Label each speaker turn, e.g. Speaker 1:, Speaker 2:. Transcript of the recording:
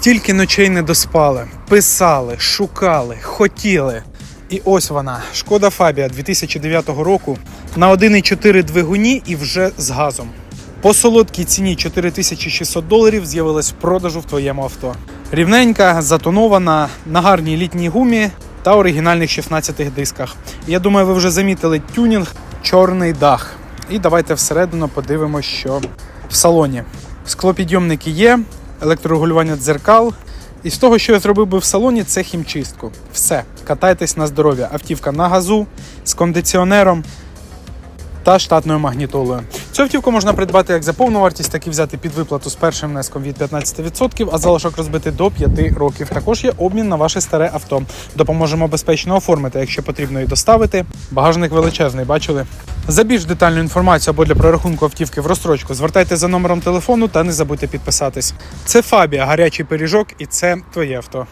Speaker 1: Стільки ночей не доспали, писали, шукали, хотіли. І ось вона, шкода Фабія 2009 року на 1,4 двигуні і вже з газом. По солодкій ціні 4600 доларів з'явилась в продажу в твоєму авто. Рівненька, затонована, на гарній літній гумі та оригінальних 16 дисках. Я думаю, ви вже замітили тюнінг, чорний дах. І давайте всередину подивимося, що в салоні. Склопідйомники є, електрорегулювання дзеркал. І з того, що я зробив би в салоні, це хімчистку. Все, катайтесь на здоров'я. Автівка на газу з кондиціонером та штатною магнітолою. Цю автівку можна придбати як за повну вартість, так і взяти під виплату з першим внеском від 15%, а залишок розбити до 5 років. Також є обмін на ваше старе авто. Допоможемо безпечно оформити, якщо потрібно і доставити. Багажник величезний, бачили? За більш детальну інформацію або для прорахунку автівки в розстрочку звертайте за номером телефону та не забудьте підписатись. Це Фабія, гарячий пиріжок, і це твоє авто.